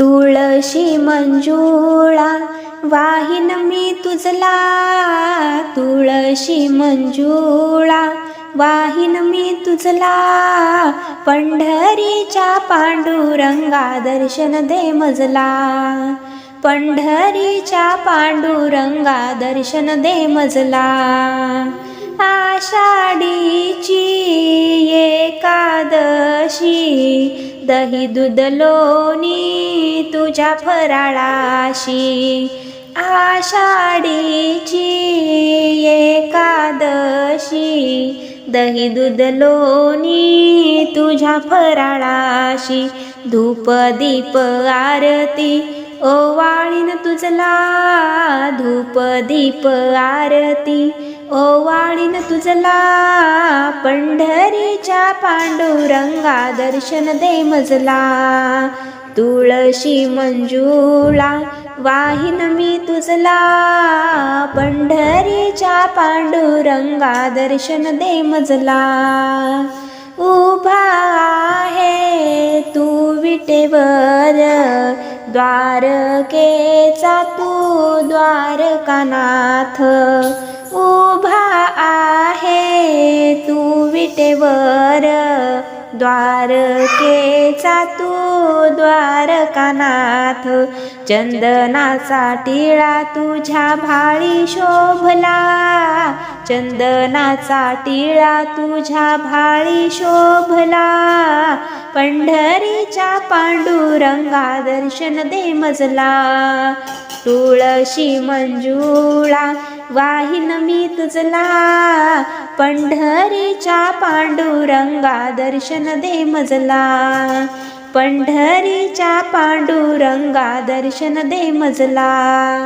तुळशी मंजुळा वाहिन मी तुझला. तुळशी मंजुळा वाहिन मी तुझला. पंढरीच्या पांडुरंगा दर्शन दे मजला. पंढरीच्या पांडुरंगा दर्शन दे मजला. आशा एकादशी दही दूध लोणी तुझ्या फराळाशी. आषाढीची एकादशी. दही दूध लोणी तुझ्या फराळाशी. धूप दीप आरती ओवाळीन तुझला. धूप दीप आरती ओवाळीन तुझला. पंढरीच्या पांडुरंगा दर्शन दे मजला. तुळशी मंजुळा वाहिन मी तुझला. पंढरीच्या पांडुरंगा दर्शन दे मजला. उभा आहे तू विटेवर द्वारकेचा तू द्वारकानाथ. उभा तू विटेवर. द्वारकेचा तू द्वारकानाथ. चंदनाचा टिळा तुझ्या भाळी शोभला. चंदनाचा टिळा तुझ्या भाळी शोभला. पंढरीच्या पांडुरंगा दर्शन दे मजला. तुळशी मंजुळा वाहिन मी तुझला पंढरीच्या पांडुरंगा दर्शन दे मजला. पंढरीच्या पांडुरंगा दर्शन दे मजला.